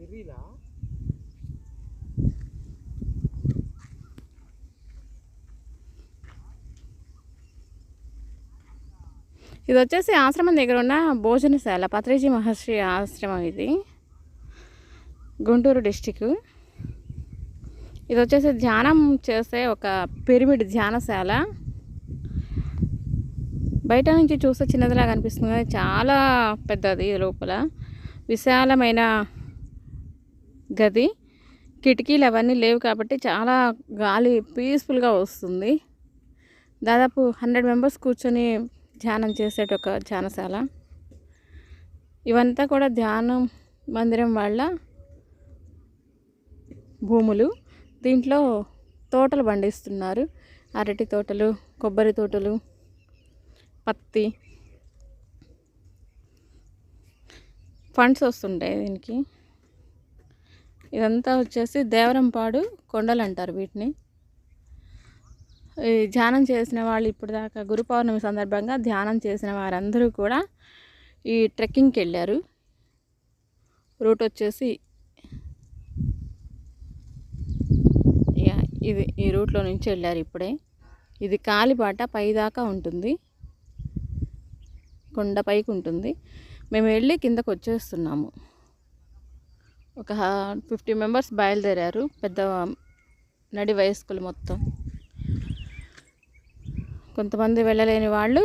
బెర్రీలా ఇది వచ్చేసి ఆశ్రమం దగ్గర ఉన్న భోజనశాల పత్రిజీ మహర్షి ఆశ్రమం ఇది. గుంటూరు డిస్టిక్ ఇది వచ్చేసి ధ్యానం చేసే ఒక పిరమిడ్ ధ్యానశాల. బయట నుంచి చూస్తే చిన్నదిలా కనిపిస్తుంది చాలా పెద్దది లోపల. విశాలమైన గది. కిటికీలు అవన్నీ లేవు కాబట్టి చాలా గాలి పీస్ఫుల్గా వస్తుంది. దాదాపు హండ్రెడ్ మెంబర్స్ కూర్చొని ధ్యానం చేసేట ఒక ధ్యానశాల. ఇవంతా కూడా ధ్యానం మందిరం వాళ్ళ భూములు. దీంట్లో తోటలు పండిస్తున్నారు. అరటి తోటలు కొబ్బరి తోటలు పత్తి. ఫండ్స్ వస్తుంటాయి దీనికి. ఇదంతా వచ్చేసి దేవరంపాడు కొండలు అంటారు వీటిని. ఈ ధ్యానం చేసిన వాళ్ళు ఇప్పుడు దాకా గురు పౌర్ణమి సందర్భంగా ధ్యానం చేసిన వారందరూ కూడా ఈ ట్రెక్కింగ్కి వెళ్ళారు. రూట్ వచ్చేసి ఇది ఈ రూట్లో నుంచి వెళ్ళారు ఇప్పుడే. ఇది కాలిబాట పైదాకా ఉంటుంది. కొండ పైకి ఉంటుంది. మేము వెళ్ళి కిందకు వచ్చేస్తున్నాము. ఒక ఫిఫ్టీ మెంబర్స్ బయలుదేరారు పెద్ద నడి వయస్కులు మొత్తం. కొంతమంది వెళ్ళలేని వాళ్ళు